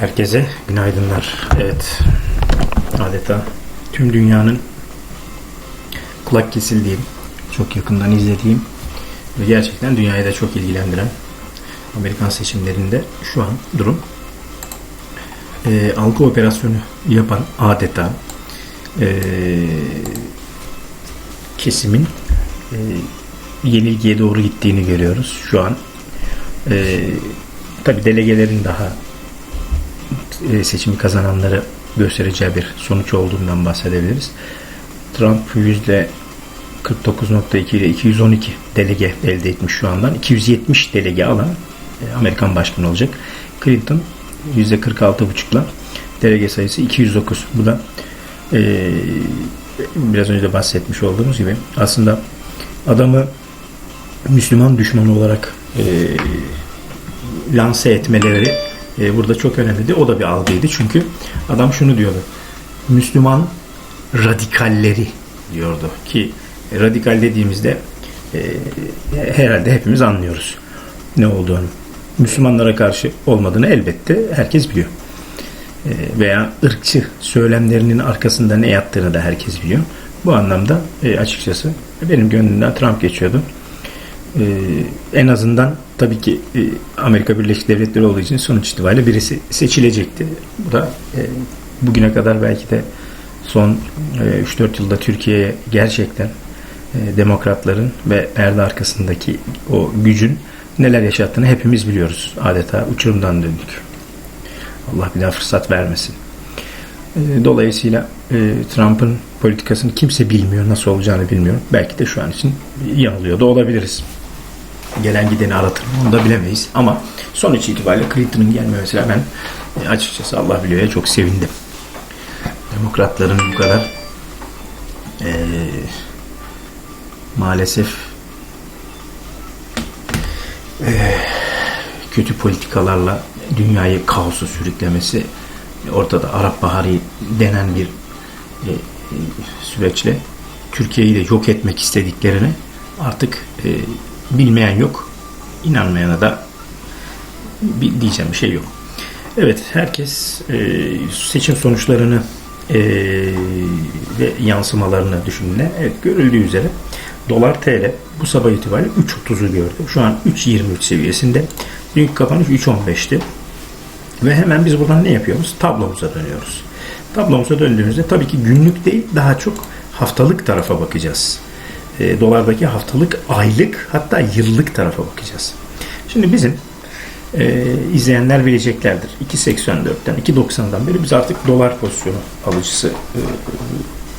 Herkese günaydınlar. Evet, adeta tüm dünyanın kulak kesildiğim, çok yakından izlediğim ve gerçekten dünyayı da çok ilgilendiren Amerikan seçimlerinde şu an durum. Ee, algı operasyonu yapan adeta ee, kesimin ee, yenilgiye doğru gittiğini görüyoruz şu an. Ee, tabi delegelerin daha e, seçimi kazananları göstereceği bir sonuç olduğundan bahsedebiliriz. Trump yüzde 49.2 ile 212 delege elde etmiş şu andan. 270 delege alan e, Amerikan başkanı olacak. Clinton yüzde 46.5 ile delege sayısı 209. Bu da e, biraz önce de bahsetmiş olduğumuz gibi aslında adamı Müslüman düşmanı olarak e, lanse etmeleri e, burada çok önemliydi. O da bir algıydı. Çünkü adam şunu diyordu. Müslüman radikalleri diyordu ki radikal dediğimizde e, herhalde hepimiz anlıyoruz ne olduğunu. Müslümanlara karşı olmadığını elbette herkes biliyor. E, veya ırkçı söylemlerinin arkasında ne yattığını da herkes biliyor. Bu anlamda e, açıkçası benim gönlümden Trump geçiyordu. E, en azından tabii ki e, Amerika Birleşik Devletleri olduğu için sonuç itibariyle birisi seçilecekti. Bu da e, bugüne kadar belki de son e, 3-4 yılda Türkiye'ye gerçekten e, demokratların ve perde arkasındaki o gücün neler yaşattığını hepimiz biliyoruz. Adeta uçurumdan döndük. Allah bir daha fırsat vermesin. E, dolayısıyla e, Trump'ın politikasını kimse bilmiyor, nasıl olacağını bilmiyor. Belki de şu an için yanılıyor da olabiliriz gelen gideni aratır mı onu da bilemeyiz. Ama sonuç itibariyle Clinton'ın gelmemesine ben e, açıkçası Allah biliyor ya çok sevindim. Demokratların bu kadar e, maalesef e, kötü politikalarla dünyayı kaosu sürüklemesi ortada Arap Baharı denen bir e, e, süreçle Türkiye'yi de yok etmek istediklerini artık e, bilmeyen yok. İnanmayana da bir, diyeceğim bir şey yok. Evet herkes e, seçim sonuçlarını e, ve yansımalarını düşündüğünde evet görüldüğü üzere dolar TL bu sabah itibariyle 3.30'u gördü. Şu an 3.23 seviyesinde. Dünkü kapanış 3.15'ti. Ve hemen biz buradan ne yapıyoruz? Tablomuza dönüyoruz. Tablomuza döndüğümüzde tabii ki günlük değil daha çok haftalık tarafa bakacağız e, dolardaki haftalık, aylık hatta yıllık tarafa bakacağız. Şimdi bizim e, izleyenler bileceklerdir. 2.84'ten 2.90'dan beri biz artık dolar pozisyonu alıcısı e,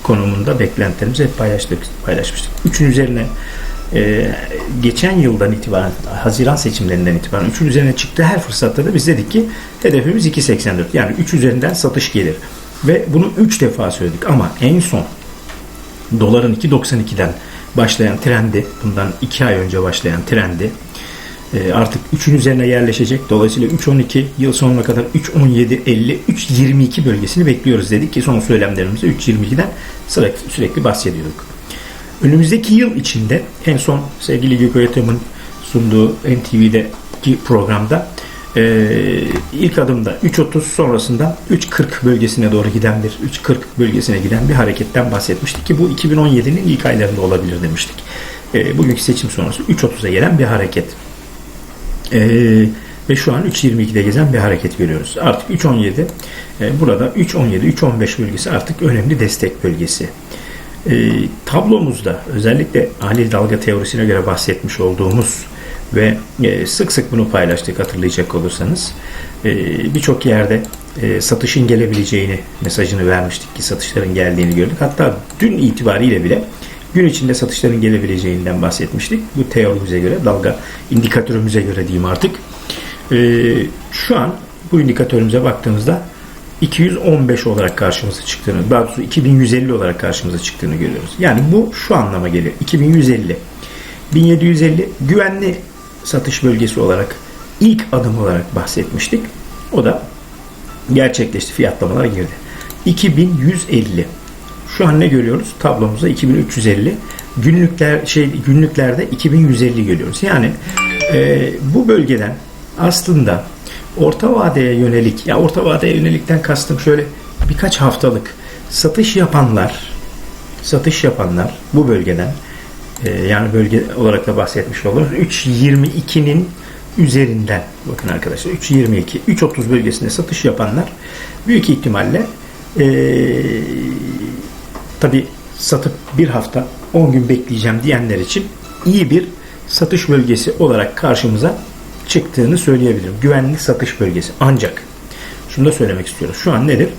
konumunda beklentilerimizi hep paylaştık, paylaşmıştık. Üçün üzerine e, geçen yıldan itibaren, Haziran seçimlerinden itibaren üçün üzerine çıktığı her fırsatta da biz dedik ki hedefimiz 2.84. Yani 3 üzerinden satış gelir. Ve bunu 3 defa söyledik ama en son doların 2.92'den başlayan trendi, bundan 2 ay önce başlayan trendi e, artık 3'ün üzerine yerleşecek. Dolayısıyla 3.12 yıl sonuna kadar 3.17.50, 3.22 bölgesini bekliyoruz dedik ki son söylemlerimizde 3.22'den sürekli, sürekli bahsediyorduk. Önümüzdeki yıl içinde en son sevgili Gökhan Yatım'ın sunduğu NTV'deki programda ee, ilk adımda 3.30 sonrasında 3.40 bölgesine doğru giden bir 3.40 bölgesine giden bir hareketten bahsetmiştik ki bu 2017'nin ilk aylarında olabilir demiştik. Ee, bugünkü seçim sonrası 3.30'a gelen bir hareket. Ee, ve şu an 3.22'de gezen bir hareket görüyoruz. Artık 3.17 e, burada 3.17 3.15 bölgesi artık önemli destek bölgesi. E, tablomuzda özellikle ani dalga teorisine göre bahsetmiş olduğumuz ve e, sık sık bunu paylaştık hatırlayacak olursanız. E, birçok yerde e, satışın gelebileceğini mesajını vermiştik ki satışların geldiğini gördük. Hatta dün itibariyle bile gün içinde satışların gelebileceğinden bahsetmiştik. Bu teorimize göre, dalga indikatörümüze göre diyeyim artık. Şu an bu indikatörümüze baktığımızda 215 olarak karşımıza çıktığını, daha doğrusu 2150 olarak karşımıza çıktığını görüyoruz. Yani bu şu anlama geliyor. 2150 1750 güvenli satış bölgesi olarak ilk adım olarak bahsetmiştik. O da gerçekleşti. Fiyatlamalara girdi. 2150. Şu an ne görüyoruz? Tablomuzda 2350. Günlükler şey günlüklerde 2150 görüyoruz. Yani e, bu bölgeden aslında orta vadeye yönelik, ya orta vadeye yönelikten kastım şöyle birkaç haftalık satış yapanlar, satış yapanlar bu bölgeden e, yani bölge olarak da bahsetmiş oluruz. 3.22'nin üzerinden bakın arkadaşlar 3.22 3.30 bölgesinde satış yapanlar büyük ihtimalle e, tabi satıp bir hafta 10 gün bekleyeceğim diyenler için iyi bir satış bölgesi olarak karşımıza çıktığını söyleyebilirim. Güvenli satış bölgesi. Ancak şunu da söylemek istiyoruz. Şu an nedir?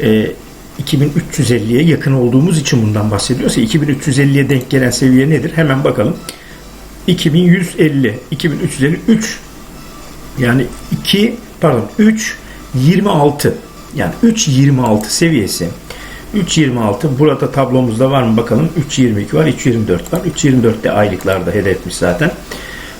E, 2350'ye yakın olduğumuz için bundan bahsediyorsa 2350'ye denk gelen seviye nedir? Hemen bakalım. 2150, 2353 yani 2 pardon 3 26 yani 3.26 seviyesi. 3.26 burada tablomuzda var mı bakalım? 3.22 var 3.24 var. 3.24 de aylıklarda hedefmiş zaten.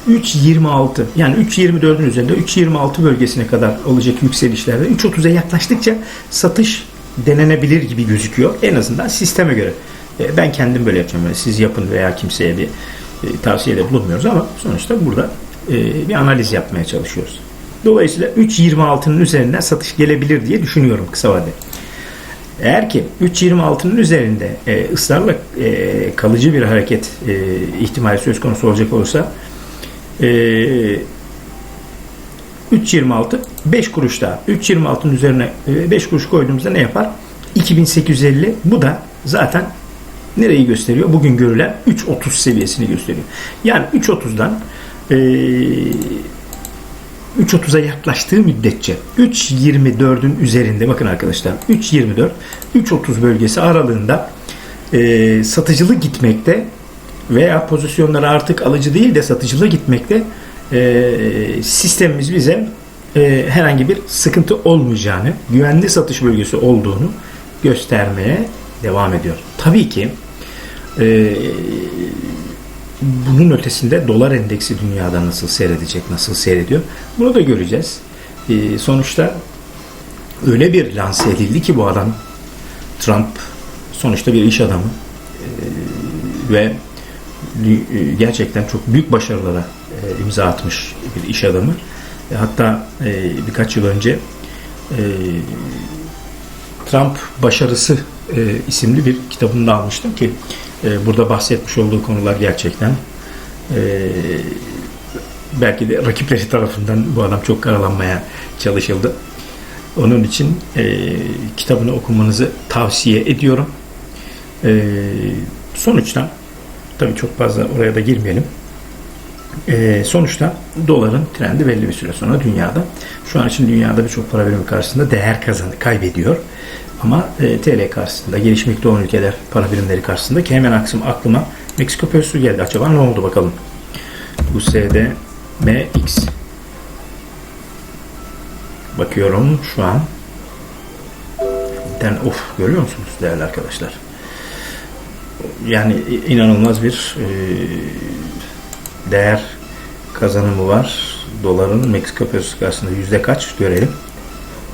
3.26 yani 3.24'ün üzerinde 3.26 bölgesine kadar olacak yükselişlerde 3.30'a yaklaştıkça satış denenebilir gibi gözüküyor. En azından sisteme göre. E, Ben kendim böyle yapacağım. Siz yapın veya kimseye bir e, tavsiyede bulunmuyoruz ama sonuçta burada e, bir analiz yapmaya çalışıyoruz. Dolayısıyla 3.26'nın üzerinden satış gelebilir diye düşünüyorum kısa vadede. Eğer ki 3.26'nın üzerinde e, ısrarla e, kalıcı bir hareket e, ihtimali söz konusu olacak olursa e, 3.26 5 kuruş daha. 3.26'nın üzerine e, 5 kuruş koyduğumuzda ne yapar? 2850 bu da zaten nereyi gösteriyor? Bugün görülen 3.30 seviyesini gösteriyor. Yani 3.30'dan e, 3.30'a yaklaştığı müddetçe 3.24'ün üzerinde bakın arkadaşlar 3.24 3.30 bölgesi aralığında e, satıcılı gitmekte veya pozisyonları artık alıcı değil de satıcılı gitmekte e, sistemimiz bize e, herhangi bir sıkıntı olmayacağını, güvenli satış bölgesi olduğunu göstermeye devam ediyor. Tabii ki e, bunun ötesinde dolar endeksi dünyada nasıl seyredecek, nasıl seyrediyor bunu da göreceğiz. E, sonuçta öyle bir lanse edildi ki bu adam Trump sonuçta bir iş adamı ve gerçekten çok büyük başarılara e, imza atmış bir iş adamı. E, Hatta e, birkaç yıl önce e, Trump Başarısı isimli bir kitabını da almıştım ki burada bahsetmiş olduğu konular gerçekten belki de rakipleri tarafından bu adam çok karalanmaya çalışıldı. Onun için e, kitabını okumanızı tavsiye ediyorum. E, sonuçta tabii çok fazla oraya da girmeyelim. E, sonuçta doların trendi belli bir süre sonra dünyada. Şu an için dünyada birçok para birimi karşısında değer kazanı kaybediyor. Ama e, TL karşısında, gelişmekte olan ülkeler para birimleri karşısında ki hemen aksım aklıma Meksiko pesosu geldi. Acaba ne oldu bakalım. USD MX Bakıyorum şu an. Den of görüyor musunuz değerli arkadaşlar? Yani inanılmaz bir e, değer kazanımı var. Doların Meksika pesosu karşısında yüzde kaç görelim.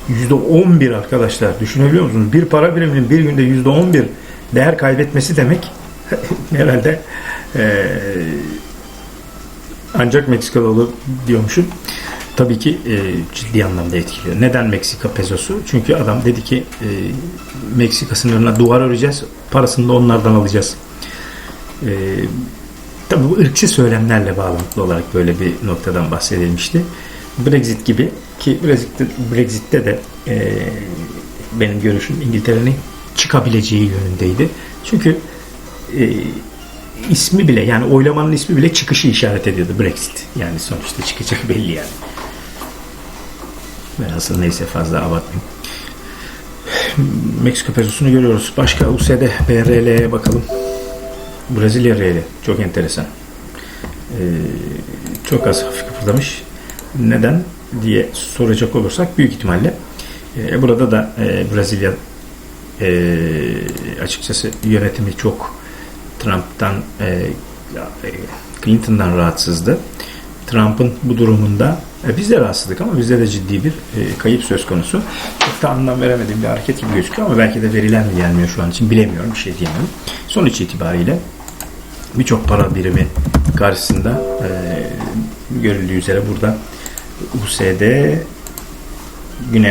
Yüzde on bir arkadaşlar. Düşünebiliyor musunuz? Bir para biriminin bir günde yüzde on bir değer kaybetmesi demek herhalde e, ancak Meksika'da olur diyormuşum. Tabii ki e, ciddi anlamda etkiliyor. Neden Meksika pesosu? Çünkü adam dedi ki e, Meksika sınırına duvar öreceğiz. Parasını da onlardan alacağız. E, tabii bu ırkçı söylemlerle bağlantılı olarak böyle bir noktadan bahsedilmişti. Brexit gibi ki Brexit'te, Brexit'te de e, benim görüşüm İngiltere'nin çıkabileceği yönündeydi. Çünkü e, ismi bile yani oylamanın ismi bile çıkışı işaret ediyordu Brexit. Yani sonuçta çıkacak belli yani. Velhasıl neyse fazla abartmayayım. Meksika pesosunu görüyoruz. Başka USD, BRL'ye bakalım. Brezilya RL. Çok enteresan. Ee, çok az hafif kıpırdamış. Neden diye soracak olursak büyük ihtimalle e, burada da e, Brezilya e, açıkçası yönetimi çok Trump'tan e, e, Clinton'dan rahatsızdı. Trump'ın bu durumunda e, biz de rahatsızlık ama bizde de ciddi bir e, kayıp söz konusu. Çok da anlam veremediğim bir hareket gibi gözüküyor ama belki de verilen mi gelmiyor şu an için bilemiyorum bir şey diyemiyorum. Sonuç itibariyle birçok para birimi karşısında e, görüldüğü üzere burada USD Güney